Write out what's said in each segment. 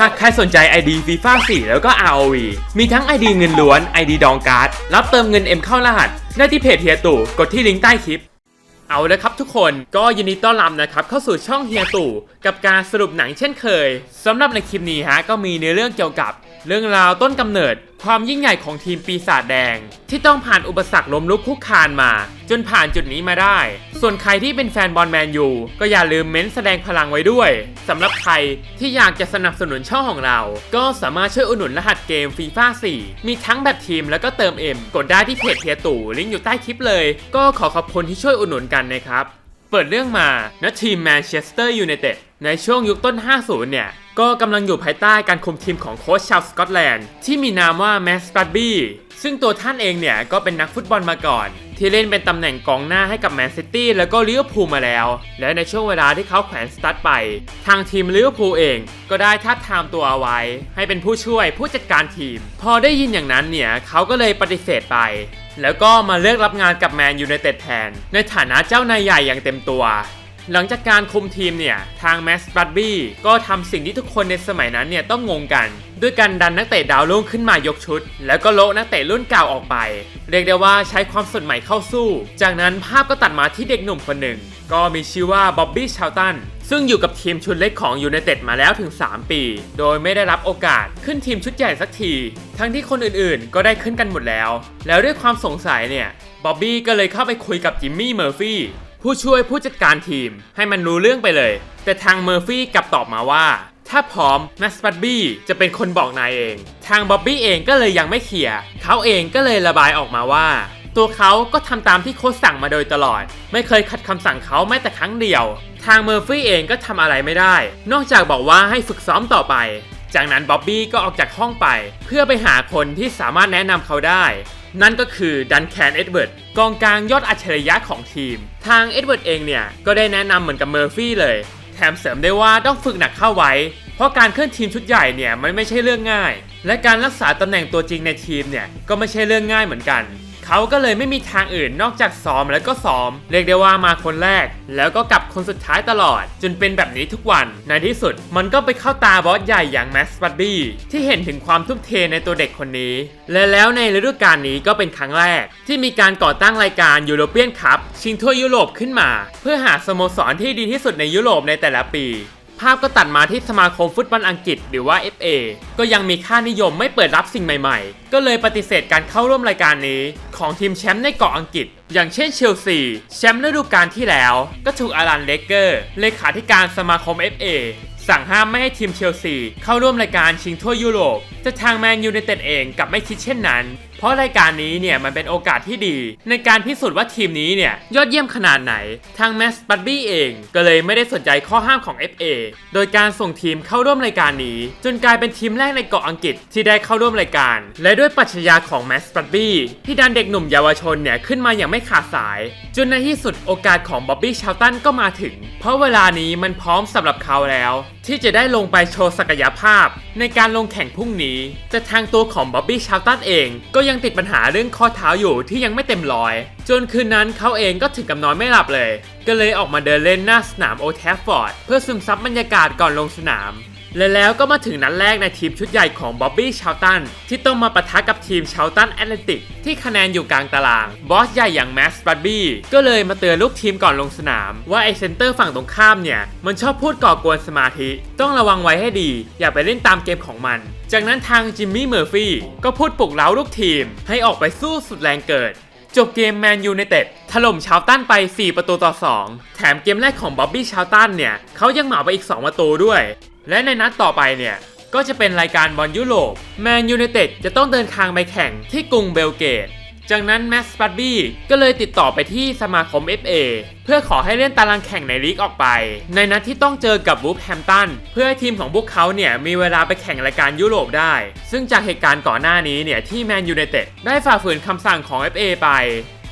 หากใครสนใจ ID FIFA 4 แล้วก็ ROV มีทั้ง ID เงินล้วน ID ดองการ์ด รับเติมเงิน M เข้ารหัส ได้ที่เพจเฮียตู่ กดที่ลิงก์ใต้คลิป เอาละครับทุกคนก็ยินดีต้อนรับนะครับ เข้าสู่ช่องเฮียตู่ กับการสรุปหนังเช่นเคยสำหรับในคลิปนี้ฮะก็มีในอเรื่องเกี่ยวกับ เรื่องราวต้นกำเนิดความยิ่งใหญ่ของทีมปีศาจแดง ที่ต้องผ่านอุปสรรคล้มลุกคุกคานมา จนผ่านจุดนี้มาได้ ส่วนใครที่เป็นแฟนบอลแมนยูก็อย่าลืมเม้นแสดงพลังไว้ด้วยสำหรับใครที่อยากจะสนับสนุนช่องของเรา ก็สามารถช่วยอุดหนุนรหัสเกมฟีฟ่า4มีทั้งแบบทีมแล้วก็เติมเอ็มกดได้ที่เพจเฮียตู่ลิงก์อยู่ใต้คลิปเลย ก็ขอขอบคุณที่ช่วยอุดหนุนกันนะครับเปิดเรื่องมาณทีมแมนเชสเตอร์ยูไนเต็ด ในช่วงยุคต้น 50 เนี่ย ก็กำลังอยู่ภายใต้การคุมทีมของโค้ชชาวสกอตแลนด์ ที่มีนามว่าแมสปัดบี้ซึ่งตัวท่านเองเนี่ย ก็เป็นนักฟุตบอลมาก่อน ที่เล่นเป็นตำแหน่งกองหน้าให้กับแมนซิตี้แล้วก็ลิเวอร์พูลมาแล้ว และในช่วงเวลาที่เขาแขวนสตัดไป ทางทีมลิเวอร์พูลเอง ก็ได้ทัดทามตัวเอาไว้ ให้เป็นผู้ช่วยผู้จัดการทีม พอได้ยินอย่างนั้นเนี่ยเขาก็เลยปฏิเสธไปแล้วก็มาเลือกรับงานกับแมนยูไนเต็ดแทน ในฐานะเจ้านายใหญ่อย่างเต็มตัว หลังจากการคุมทีมเนี่ย ทางแมสบัตบี้ก็ทำสิ่งที่ทุกคนในสมัยนั้นเนี่ยต้องงงกัน ด้วยการดันนักเตะดาวรุ่งขึ้นมายกชุด แล้วก็โละนักเตะรุ่นเก่าออกไป เรียกได้ว่าใช้ความสดใหม่เข้าสู้ จากนั้นภาพก็ตัดมาที่เด็กหนุ่มคนหนึ่ง ก็มีชื่อว่าบ๊อบบี้ชาวตันซึ่งอยู่กับทีมชุดเล็กของยูไนเต็ดมาแล้วถึง 3 ปี โดยไม่ได้รับโอกาสขึ้นทีมชุดใหญ่สักที ทั้งที่คนอื่นๆ ก็ได้ขึ้นกันหมดแล้ว แล้วด้วยความสงสัยเนี่ย บ๊อบบี้ก็เลยเข้าไปคุยกับจิมมี่ เมอร์ฟี่ ผู้ช่วยผู้จัดการทีม ให้มันรู้เรื่องไปเลย แต่ทางเมอร์ฟี่กลับตอบมาว่า ถ้าพร้อมแมสปัตบี้จะเป็นคนบอกนายเอง ทางบ๊อบบี้เองก็เลยยังไม่เคลียร์เขาเองก็เลยระบายออกมาว่า ตัวเขาก็ทำตามที่โค้ชสั่งมาโดยตลอด ไม่เคยขัดคำสั่งเขาแม้แต่ครั้งเดียว ทางเมอร์ฟี่เองก็ทำอะไรไม่ได้ นอกจากบอกว่าให้ฝึกซ้อมต่อไปจากนั้นบ๊อบบี้ก็ออกจากห้องไป เพื่อไปหาคนที่สามารถแนะนำเขาได้ นั่นก็คือดันแคนเอ็ดเวิร์ดกองกลางยอดอัจฉริยะของทีม ทางเอ็ดเวิร์ดเองเนี่ย ก็ได้แนะนำเหมือนกับเมอร์ฟี่เลย แถมเสริมได้ว่าต้องฝึกหนักเข้าไว้ เพราะการเคลื่อนทีมชุดใหญ่เนี่ยมันไม่ใช่เรื่องง่าย และการรักษาตำแหน่งตัวจริงในทีมเนี่ยก็ไม่ใช่เรื่องง่ายเหมือนกัน เขาก็เลยไม่มีทางอื่นนอกจากซ้อมแล้วก็ซ้อม เรียกได้ว่ามาคนแรก แล้วก็กลับคนสุดท้ายตลอด จนเป็นแบบนี้ทุกวัน ในที่สุดมันก็ไปเข้าตาบอสใหญ่อย่างแม็กซ์บัดดี้ที่เห็นถึงความทุ่มเทในตัวเด็กคนนี้ และแล้วในฤดูกาลนี้ก็เป็นครั้งแรก ที่มีการก่อตั้งรายการยูโรเปียนคัพชิงทั่วยุโรปขึ้นมา เพื่อหาสโมสรที่ดีที่สุดในยุโรปในแต่ละปี ภาพก็ตัดมาที่สมาคมฟุตบอลอังกฤษหรือว่า FA ก็ยังมีค่านิยมไม่เปิดรับสิ่งใหม่ๆ ก็เลยปฏิเสธการเข้าร่วมรายการนี้ ของทีมแชมป์ในเกาะอังกฤษ อย่างเช่นเชลซีแชมป์ฤดูกาลที่แล้ว ก็ถูกอารันเลเกอร์เลขาธิการสมาคม FA สั่งห้ามไม่ให้ทีมเชลซีเข้าร่วมรายการชิงทั่วยุโรป แต่ทางแมนยูไนเต็ดเองกลับไม่คิดเช่นนั้น เพราะรายการนี้เนี่ยมันเป็นโอกาสที่ดี ในการพิสูจน์ว่าทีมนี้เนี่ยยอดเยี่ยมขนาดไหน ทางแมสบัตบี้เองก็เลยไม่ได้สนใจข้อห้ามของ FA โดยการส่งทีมเข้าร่วมรายการนี้ จนกลายเป็นทีมแรกในเกาะอังกฤษที่ได้เข้าร่วมรายการ และด้วยปรัชญาของแมสบัตบี้ที่ดันเด็กหนุ่มเยาวชนเนี่ยขึ้นมาอย่างไม่ขาดสาย จนในที่สุดโอกาสของบ๊อบบี้ชาวตันก็มาถึง เพราะเวลานี้มันพร้อมสำหรับเขาแล้ว ที่จะได้ลงไปโชว์ศักยภาพ ในการลงแข่งพรุ่งนี้แต่ทางตัวของบ๊อบบี้ชาวตันเองก็ยังติดปัญหาเรื่องข้อเท้าอยู่ที่ยังไม่เต็มร้อย จนคืนนั้นเขาเองก็ถึงกับนอนไม่หลับเลย ก็เลยออกมาเดินเล่นหน้าสนามโอแทฟฟอร์ดเพื่อซึมซับบรรยากาศก่อนลงสนาม และแล้วก็มาถึงนัดแรกในทีมชุดใหญ่ของบ๊อบบี้ชาวตันที่ต้องมาปะทะกับทีมชาวตันแอตเลติกที่คะแนนอยู่กลางตาราง บอสใหญ่อย่างแมสบัตบี้ก็เลยมาเตือนลูกทีมก่อนลงสนาม ว่าไอเซนเตอร์ฝั่งตรงข้ามเนี่ย มันชอบพูดก่อกวนสมาธิ ต้องระวังไว้ให้ดี อย่าไปเล่นตามเกมของมัน จากนั้นทางจิมมี่เมอร์ฟี่ก็พูดปลุกเร้าลูกทีม ให้ออกไปสู้สุดแรงเกิด จบเกมแมนยูในเต็ดถล่มชาวตันไป 4 ประตูต่อ 2 แถมเกมแรกของบ๊อบบี้ชาวตันเนี่ยเขายังเหมาไปอีก 2 ประตูด้วย และในนัดต่อไปเนี่ยก็จะเป็นรายการบอลยุโรปแมนยูไนเต็ดจะต้องเดินทางไปแข่งที่กรุงเบลเกต จากนั้นแมสปัตบี้ก็เลยติดต่อไปที่สมาคม FA เพื่อขอให้เลื่อนตารางแข่งในลีกออกไป ในนัดที่ต้องเจอกับวูฟแฮมตันเพื่อให้ทีมของพวกเขาเนี่ยมีเวลาไปแข่งรายการยุโรปได้ ซึ่งจากเหตุการณ์ก่อนหน้านี้เนี่ยที่แมนยูไนเต็ดได้ฝ่าฝืนคำสั่งของ FA ไป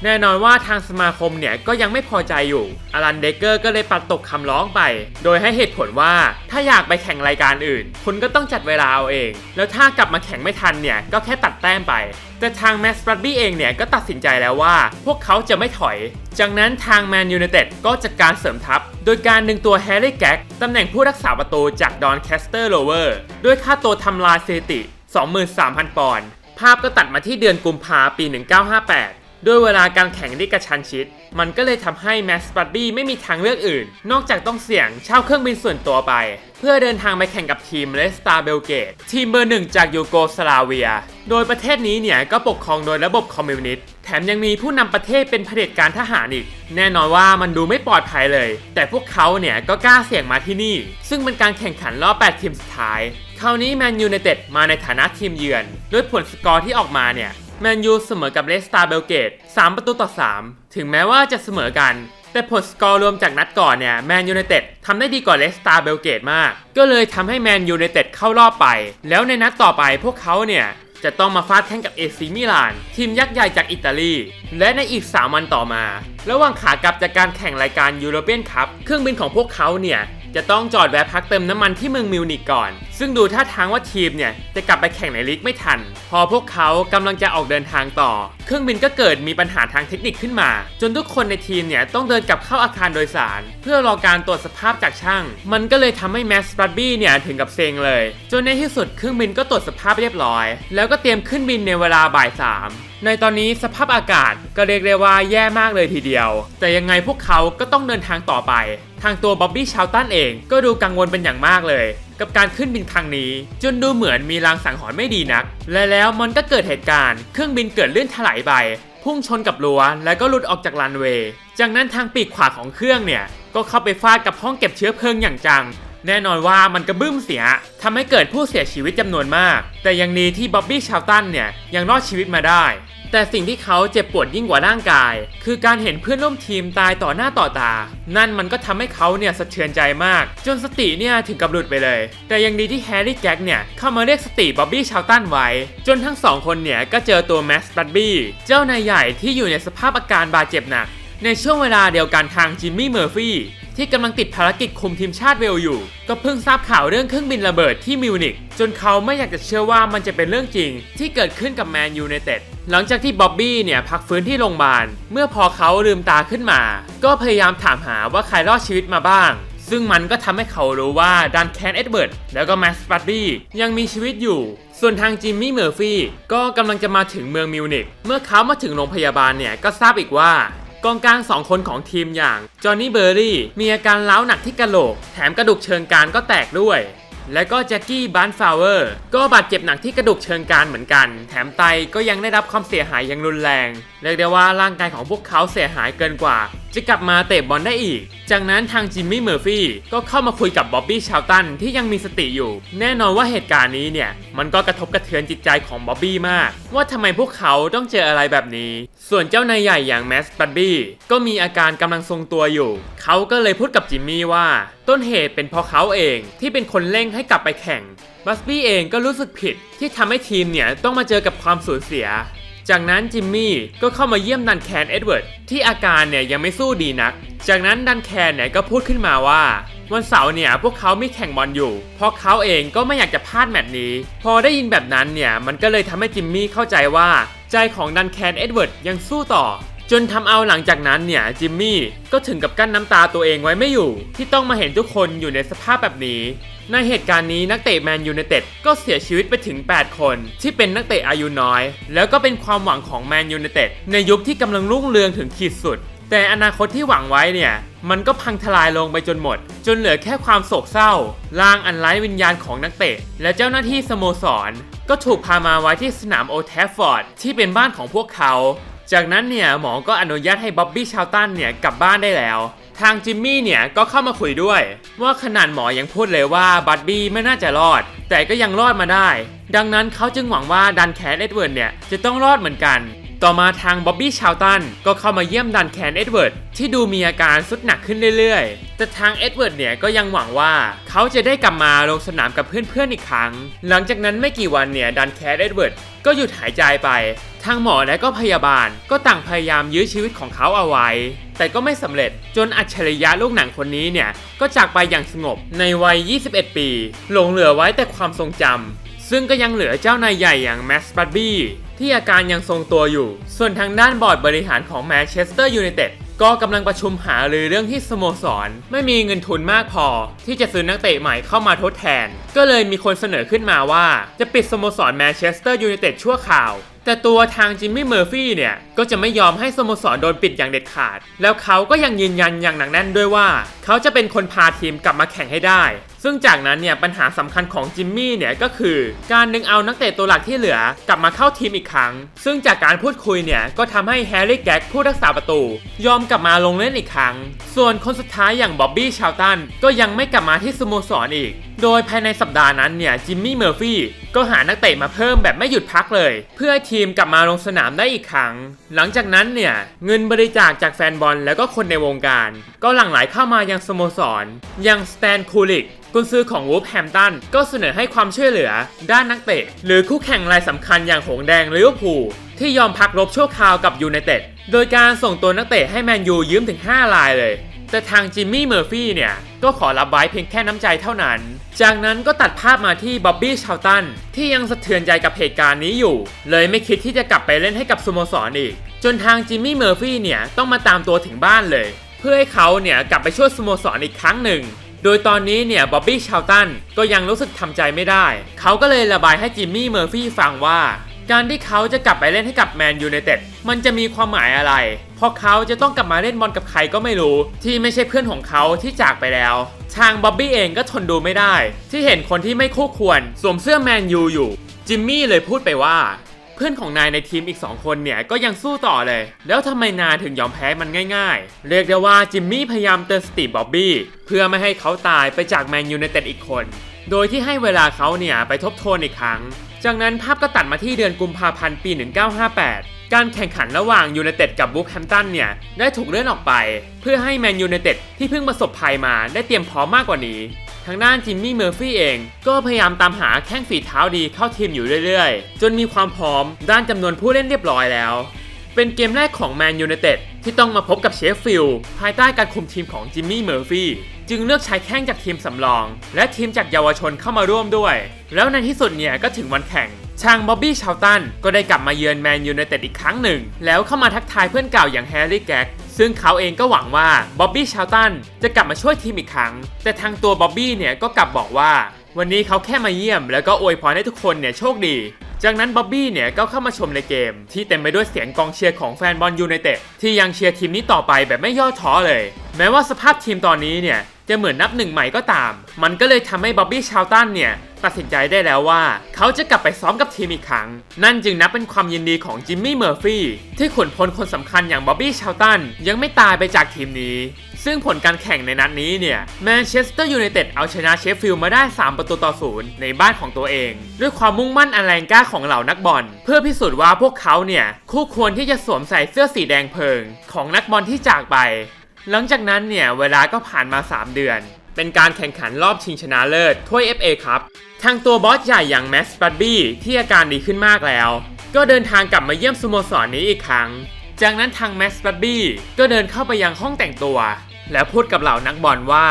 แน่นอนว่าทางสมาคมเนี่ยก็ยังไม่พอใจอยู่อลันเดเกอร์ก็เลยปัดตกคำร้องไป โดยให้เหตุผลว่าถ้าอยากไปแข่งรายการอื่น คุณก็ต้องจัดเวลาเอาเอง แล้วถ้ากลับมาแข่งไม่ทันเนี่ยก็แค่ตัดแต้มไป แต่ทางแมสปรัตบี้เองเนี่ยก็ตัดสินใจแล้วว่า พวกเขาจะไม่ถอย จากนั้นทางแมนยู i นเต็ดก็จัดการเสริมทัพ โดยการดึงตัวแฮร์รี่แก๊กตำแหน่งผู้รักษาประตูจากดอนแคสเตอร์โลเวอร์ด้วยค่าตัวทำลายสถิติ 23,000 ปอนด์ภาพก็ตัดมาที่เดือนกุมภาปี 1958 ด้วยเวลาการแข่งที่กระชันชิด มันก็เลยทำให้แมสปัตบี้ไม่มีทางเลือกอื่น นอกจากต้องเสี่ยงเช่าเครื่องบินส่วนตัวไป เพื่อเดินทางไปแข่งกับทีมเลสตาเบลเกต ทีมเบอร์หนึ่งจากยูโกสลาเวีย โดยประเทศนี้เนี่ยก็ปกครองโดยระบบคอมมิวนิสต์แถมยังมีผู้นำประเทศเป็นเผด็จการทหารอีก แน่นอนว่ามันดูไม่ปลอดภัยเลย แต่พวกเขาเนี่ยก็กล้าเสี่ยงมาที่นี่ ซึ่งเป็นการแข่งขันรอบ 8 ทีมสุดท้าย คราวนี้แมนยู i นเต็ดมาในฐานะทีมเยือน ด้วยผลสกอร์ที่ออกมาเนี่ย แมนยูเสมอกับเลสตาเบลเกต 3 ประตูต่อ 3 ถึงแม้ว่าจะเสมอกัน แต่ผลสกอร์รวมจากนัดก่อนเนี่ยแมนยู i นเต็ดทำได้ดีกว่าเลสตาเบลเกตมาก ก็เลยทำให้แมนยู i นเต็ดเข้ารอบไป แล้วในนัดต่อไปพวกเขาเนี่ยจะต้องมาฟาดแข่งกับเอซีมิลาน ทีมยักษ์ใหญ่จากอิตาลี และในอีก 3 วันต่อมา ระหว่างขากลับจากการแข่งรายการยูโรเปียนคัพเครื่องบินของพวกเขาเนี่ย จะต้องจอดแวะพักเติมน้ำมันที่เมืองมิวนิกก่อน ซึ่งดูท่าทางว่าทีมเนี่ยจะกลับไปแข่งในลีกไม่ทัน พอพวกเขากำลังจะออกเดินทางต่อ เครื่องบินก็เกิดมีปัญหาทางเทคนิคขึ้นมา จนทุกคนในทีมเนี่ยต้องเดินกลับเข้าอาคารโดยสาร เพื่อรอการตรวจสภาพจากช่าง มันก็เลยทำให้แมสปัตบี้เนี่ยถึงกับเซ็งเลย จนในที่สุดเครื่องบินก็ตรวจสภาพเรียบร้อย แล้วก็เตรียมขึ้นบินในเวลาบ่ายสาม ในตอนนี้สภาพอากาศก็เรียกได้ว่าแย่มากเลยทีเดียว แต่ยังไงพวกเขาก็ต้องเดินทางต่อไป ทางตัวบ๊อบบี้ชาวตันเองก็ดูกังวลเป็นอย่างมากเลย กับการขึ้นบินครั้งนี้ จนดูเหมือนมีลางสังหรณ์ไม่ดีนัก และแล้วมันก็เกิดเหตุการณ์เครื่องบินเกิดลื่นถลายไปพุ่งชนกับรั้วแล้วก็หลุดออกจากรันเวย์ จากนั้นทางปีกขวาของเครื่องเนี่ย ก็เข้าไปฟาดกับห้องเก็บเชื้อเพลิงอย่างจัง แน่นอนว่ามันกระบึ้มเสียทำให้เกิดผู้เสียชีวิตจำนวนมาก แต่ยังดีที่บ๊อบบี้ชาวตันเนี่ยยังรอดชีวิตมาได้ แต่สิ่งที่เขาเจ็บปวดยิ่งกว่าร่างกาย คือการเห็นเพื่อนร่วมทีมตายต่อหน้าต่อตา นั่นมันก็ทำให้เขาเนี่ยสะเทือนใจมาก จนสติเนี่ยถึงกับหลุดไปเลย แต่ยังดีที่แฮร์รี่แจ็คเนี่ยเข้ามาเรียกสติบ๊อบบี้ชาวตันไว้ จนทั้งสองคนเนี่ยก็เจอตัวแม็กซ์บัตบี้เจ้านายใหญ่ที่อยู่ในสภาพอาการบาดเจ็บหนักในช่วงเวลาเดียวกันทางจิมมี่เมอร์ฟี่ ที่กำลังติดภารกิจคุมทีมชาติเวลอยู่ ก็เพิ่งทราบข่าวเรื่องเครื่องบินระเบิดที่มิวนิกจนเขาไม่อยากจะเชื่อว่ามันจะเป็นเรื่องจริง ที่เกิดขึ้นกับแมนยู i นเต็ดหลังจากที่บ๊อบบี้เนี่ยพักฟื้นที่โรงพยาบาล เมื่อพอเขาลืมตาขึ้นมา ก็พยายามถามหาว่าใครรอดชีวิตมาบ้าง ซึ่งมันก็ทำให้เขารู้ว่าดันแคนเอ็ดเวิร์ดแล้วก็แมสปัตบี้ยังมีชีวิตอยู่ ส่วนทางจิมมี่เมอร์ฟี่ก็กำลังจะมาถึงเมืองมิวนิกเมื่อเขามาถึงโรงพยาบาลเนี่ยก็ทราบอีกว่า กองกลาง 2 คนของทีมอย่างจอห์นนี่เบอร์รี่มีอาการล้าวหนักที่กระโหลก แถมกระดูกเชิงกรานก็แตกด้วย และก็แจ็คกี้บันฟาวเวอร์ก็บาดเจ็บหนักที่กระดูกเชิงกรานเหมือนกัน แถมไตก็ยังได้รับความเสียหายอย่างรุนแรง เรียกได้ว่าร่างกายของพวกเขาเสียหายเกินกว่า จะกลับมาเตะบอลได้อีก จากนั้นทางจิมมี่เมอร์ฟี่ก็เข้ามาคุยกับบ๊อบบี้ชาวตันที่ยังมีสติอยู่ แน่นอนว่าเหตุการณ์นี้เนี่ย มันก็กระทบกระเทือนจิตใจของบ๊อบบี้มาก ว่าทำไมพวกเขาต้องเจออะไรแบบนี้ ส่วนเจ้านายใหญ่อย่างแมสบัตบี้ก็มีอาการกำลังทรงตัวอยู่ เขาก็เลยพูดกับจิมมี่ว่า ต้นเหตุเป็นเพราะเขาเองที่เป็นคนเร่งให้กลับไปแข่งบัสบี้เองก็รู้สึกผิดที่ทำให้ทีมเนี่ยต้องมาเจอกับความสูญเสีย จากนั้นจิมมี่ก็เข้ามาเยี่ยมดันแคนเอ็ดเวิร์ดที่อาการเนี่ยยังไม่สู้ดีนัก จากนั้นดันแคนเนี่ยก็พูดขึ้นมาว่า วันเสาร์เนี่ยพวกเขาไม่แข่งบอลอยู่ เพราะเขาเองก็ไม่อยากจะพลาดแมตช์นี้ พอได้ยินแบบนั้นเนี่ยมันก็เลยทำให้จิมมี่เข้าใจว่า ใจของดันแคนเอ็ดเวิร์ดยังสู้ต่อ จนทำเอาหลังจากนั้นเนี่ยจิมมี่ก็ถึงกับกั้นน้ำตาตัวเองไว้ไม่อยู่ ที่ต้องมาเห็นทุกคนอยู่ในสภาพแบบนี้ ในเหตุการณ์นี้นักเตะแมนยู i นเต็ดก็เสียชีวิตไปถึง 8 คน ที่เป็นนักเตะอายุน้อย แล้วก็เป็นความหวังของแมนยู i นเต็ดในยุคที่กำลังรุ่งเรืองถึงขีดสุด แต่อนาคตที่หวังไว้เนี่ยมันก็พังทลายลงไปจนหมด จนเหลือแค่ความโศกเศร้าลางอันไร้วิญญาณของนักเตะ และเจ้าหน้าที่สโมสร ก็ถูกพามาไว้ที่สนามโอแทฟฟอร์ดที่เป็นบ้านของพวกเขา จากนั้นเนี่ยหมอก็อนุญาตให้บ๊อบบี้ชาวตันเนี่ยกลับบ้านได้แล้ว ทางจิมมี่เนี่ยก็เข้ามาคุยด้วย ว่าขนาดหมอยังพูดเลยว่าบัตบี้ไม่น่าจะรอด แต่ก็ยังรอดมาได้ ดังนั้นเขาจึงหวังว่าดันแคสเอ็ดเวิร์ดเนี่ยจะต้องรอดเหมือนกัน ต่อมาทางบ๊อบบี้ชาวตันก็เข้ามาเยี่ยมดันแคนเอ็ดเวิร์ดที่ดูมีอาการสุดหนักขึ้นเรื่อยๆ แต่ทางเอ็ดเวิร์ดเนี่ยก็ยังหวังว่าเขาจะได้กลับมาลงสนามกับเพื่อนๆอีกครั้ง หลังจากนั้นไม่กี่วันเนี่ยดันแคนเอ็ดเวิร์ด ก็หยุดหายใจไป ทางหมอและก็พยาบาลก็ต่างพยายามยื้อชีวิตของเขาเอาไว้ แต่ก็ไม่สำเร็จจนอัจฉริยะลูกหนังคนนี้เนี่ย ก็จากไปอย่างสงบในวัย 21 ปี หลงเหลือไว้แต่ความทรงจำซึ่งก็ยังเหลือเจ้านายใหญ่อย่างแม็กซ์บัตบี้ที่อาการยังทรงตัวอยู่ ส่วนทางด้านบอร์ดบริหารของแมนเชสเตอร์ยูไนเต็ด ก็กำลังประชุมหารือเรื่องที่สโมสร ไม่มีเงินทุนมากพอ ที่จะซื้อนักเตะใหม่เข้ามาทดแทน ก็เลยมีคนเสนอขึ้นมาว่า จะปิดสโมสรแมนเชสเตอร์ยูไนเต็ดชั่วคราว แต่ตัวทางจิมมี่เมอร์ฟี่เนี่ย ก็จะไม่ยอมให้สโมสรโดนปิดอย่างเด็ดขาด แล้วเขาก็ยังยืนยันอย่างหนักแน่นด้วยว่า เขาจะเป็นคนพาทีมกลับมาแข่งให้ได้ ซึ่งจากนั้นเนี่ยปัญหาสำคัญของจิมมี่เนี่ยก็คือการดึงเอานักเตะตัวหลักที่เหลือกลับมาเข้าทีมอีกครั้ง ซึ่งจากการพูดคุยเนี่ยก็ทำให้แฮร์รี่แก๊กผู้รักษาประตู ยอมกลับมาลงเล่นอีกครั้ง ส่วนคนสุดท้ายอย่างบ๊อบบี้ชาวตันก็ยังไม่กลับมาที่สโมสรอีก โดยภายในสัปดาห์นั้นเนี่ยจิมมี่เมอร์ฟี่ก็หานักเตะมาเพิ่มแบบไม่หยุดพักเลย เพื่อทีมกลับมาลงสนามได้อีกครั้ง หลังจากนั้นเนี่ยเงินบริจาคจากแฟนบอลแล้วก็คนในวงการ ก็หลั่งไหลเข้ามายังสโมสรยังสแตนคูลิกกุนซือของวูฟแฮมตันก็เสนอให้ความช่วยเหลือ ด้านนักเตะ หรือคู่แข่งรายสำคัญอย่างหงแดงลิเวอร์พูลที่ยอมพักรบชั่วคราวกับยูไนเต็ดโดยการส่งตัวนักเตะให้แมนยูยืมถึง 5 รายเลย แต่ทางจิมมี่เมอร์ฟี่เนี่ย ก็ขอรับไว้เพียงแค่น้ำใจเท่านั้น จากนั้นก็ตัดภาพมาที่บ๊อบบี้ชาวตันที่ยังสะเทือนใจกับเหตุการณ์นี้อยู่ เลยไม่คิดที่จะกลับไปเล่นให้กับสโมสรอีก จนทางจิมมี่เมอร์ฟี่เนี่ยต้องมาตามตัวถึงบ้านเลย เพื่อให้เขาเนี่ยกลับไปช่วยสโมสรอีกครั้งหนึ่ง โดยตอนนี้เนี่ยบ๊อบบี้ชาวตันก็ยังรู้สึกทำใจไม่ได้ เขาก็เลยระบายให้จิมมี่เมอร์ฟี่ฟังว่า การที่เขาจะกลับไปเล่นให้กับแมนยูไนเต็ดมันจะมีความหมายอะไร เพราะเขาจะต้องกลับมาเล่นบอลกับใครก็ไม่รู้ ที่ไม่ใช่เพื่อนของเขาที่จากไปแล้ว ทางบ๊อบบี้เองก็ทนดูไม่ได้ ที่เห็นคนที่ไม่คู่ควร สวมเสื้อแมนยูอยู่จิมมี่เลยพูดไปว่า เพื่อนของนายในทีมอีก 2 คนเนี่ยก็ยังสู้ต่อเลย แล้วทำไมนายถึงยอมแพ้มันง่ายๆ เรียกได้ว่าจิมมี่พยายามเตือนสติบ๊อบบี้เพื่อไม่ให้เขาตายไปจากแมนยูไนเต็ดอีกคน โดยที่ให้เวลาเขาเนี่ยไปทบทวนอีกครั้ง จากนั้นภาพก็ตัดมาที่เดือนกุมภาพันธ์ปี 1958การแข่งขันระหว่างยูไนเต็ดกับบูคแฮมตันเนี่ย ได้ถูกเลื่อนออกไป เพื่อให้แมนยูไนเต็ดที่เพิ่งประสบภัยมาได้เตรียมพร้อมมากกว่านี้ ทางด้านจิมมี่เมอร์ฟี่เอง ก็พยายามตามหาแข้งฝีเท้าดีเข้าทีมอยู่เรื่อยๆ จนมีความพร้อมด้านจำนวนผู้เล่นเรียบร้อยแล้ว เป็นเกมแรกของแมนยูไนเต็ดที่ต้องมาพบกับเชฟฟิลด์ภายใต้การคุมทีมของจิมมี่เมอร์ฟี่จึงเลือกใช้แข้งจากทีมสำรอง และทีมจากเยาวชนเข้ามาร่วมด้วย แล้วในที่สุดเนี่ยก็ถึงวันแข่งทางบ๊อบบี้ชาวตันก็ได้กลับมาเยือนแมนยูไนเต็ดอีกครั้งหนึ่ง แล้วเข้ามาทักทายเพื่อนเก่าอย่างแฮร์รี่แก๊ก ซึ่งเขาเองก็หวังว่าบ๊อบบี้ชาวตันจะกลับมาช่วยทีมอีกครั้ง แต่ทางตัวบ๊อบบี้เนี่ยก็กลับบอกว่า วันนี้เขาแค่มาเยี่ยม แล้วก็อวยพรให้ทุกคนเนี่ยโชคดี จากนั้นบ๊อบบี้เนี่ยก็เข้ามาชมในเกม ที่เต็มไปด้วยเสียงกองเชียร์ของแฟนบอลยูไนเต็ดที่ยังเชียร์ทีมนี้ต่อไปแบบไม่ย่อท้อเลย แม้ว่าสภาพทีมตอนนี้เนี่ย จะเหมือนนับหนึ่งใหม่ก็ตาม มันก็เลยทำให้บ๊อบบี้ชาวตันเนี่ยตัดสินใจได้แล้วว่า เขาจะกลับไปซ้อมกับทีมอีกครั้ง นั่นจึงนับเป็นความยินดีของจิมมี่เมอร์ฟี่ที่ขุนพลคนสำคัญอย่างบ๊อบบี้ชาวตันยังไม่ตายไปจากทีมนี้ ซึ่งผลการแข่งในนัดนี้เนี่ยแมนเชสเตอร์ยูไนเต็ดเอาชนะเชฟฟิลด์มาได้ 3 ประตูต่อศูนย์ในบ้านของตัวเอง ด้วยความมุ่งมั่นอันแรงกล้าของเหล่านักบอล เพื่อพิสูจน์ว่าพวกเขาเนี่ยคู่ควรที่จะสวมใส่เสื้อสีแดงเพลิง ของนักบอลที่จากไป หลังจากนั้นเนี่ยเวลาก็ผ่านมา 3 เดือน เป็นการแข่งขันรอบชิงชนะเลิศถ้วย FA ครับ ทางตัวบอสใหญ่อย่างแมสบัตบี้ที่อาการดีขึ้นมากแล้ว ก็เดินทางกลับมาเยี่ยมสโมสรนี้อีกครั้ง จากนั้นทางแมสบัตบี้ก็เดินเข้าไปยังห้องแต่งตัว แล้วพูดกับเหล่านักบอลว่า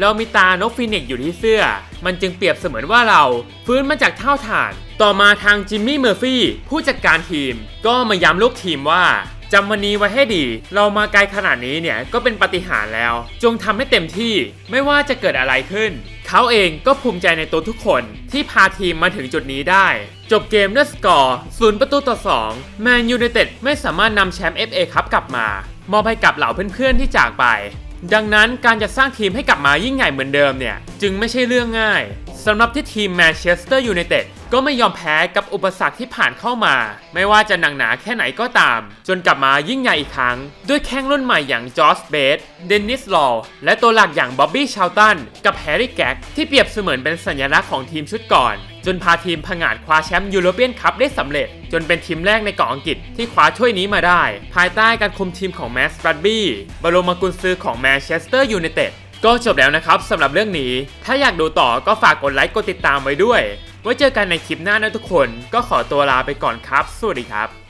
เรามีตานกฟีนิกอยู่ที่เสื้อ มันจึงเปรียบเสมือนว่าเราฟื้นมาจากเท่าฐาน ต่อมาทางจิมมี่เมอร์ฟี่ผู้จัดการทีม ก็มาย้ำลูกทีมว่า จำวันนี้ไว้ให้ดี เรามาไกลขนาดนี้เนี่ยก็เป็นปฏิหารแล้ว จงทำให้เต็มที่ไม่ว่าจะเกิดอะไรขึ้น เขาเองก็ภูมิใจในตัวทุกคนที่พาทีมมาถึงจุดนี้ได้ จบเกมด้วยสกอร์ศูนย์ประตูต่อ2แมนยูไนเต็ดไม่สามารถนำแชมป์ FA คัพกลับมา มอบให้กับเหล่าเพื่อนๆที่จากไป ดังนั้นการจะสร้างทีมให้กลับมายิ่งใหญ่เหมือนเดิมเนี่ยจึงไม่ใช่เรื่องง่ายสำหรับที่ทีมแมนเชสเตอร์ยูไนเต็ด ก็ไม่ยอมแพ้กับอุปสรรคที่ผ่านเข้ามา ไม่ว่าจะหนักหนาแค่ไหนก็ตาม จนกลับมายิ่งใหญ่อีกครั้ง ด้วยแข้งรุ่นใหม่อย่างจอร์จเบสเดนนิสลอว์และตัวหลักอย่างบ๊อบบี้ชาวตันกับแฮร์รี่แก๊กที่เปรียบเสมือนเป็นสัญลักษณ์ของทีมชุดก่อน จนพาทีมผงาดคว้าแชมป์ยูโรเปียนคัพได้สำเร็จ จนเป็นทีมแรกในเกาะอังกฤษที่คว้าถ้วยนี้มาได้ ภายใต้การคุมทีมของแมสบัตบี้บรมกุญซือของแมนเชสเตอร์ยูไนเต็ดก็จบแล้วนะครับสำหรับเรื่องนี้ ถ้าอยากดูต่อก็ฝากกดไลค์กดติดตามไว้ด้วย ไว้เจอกันในคลิปหน้านะทุกคน ก็ขอตัวลาไปก่อนครับ สวัสดีครับ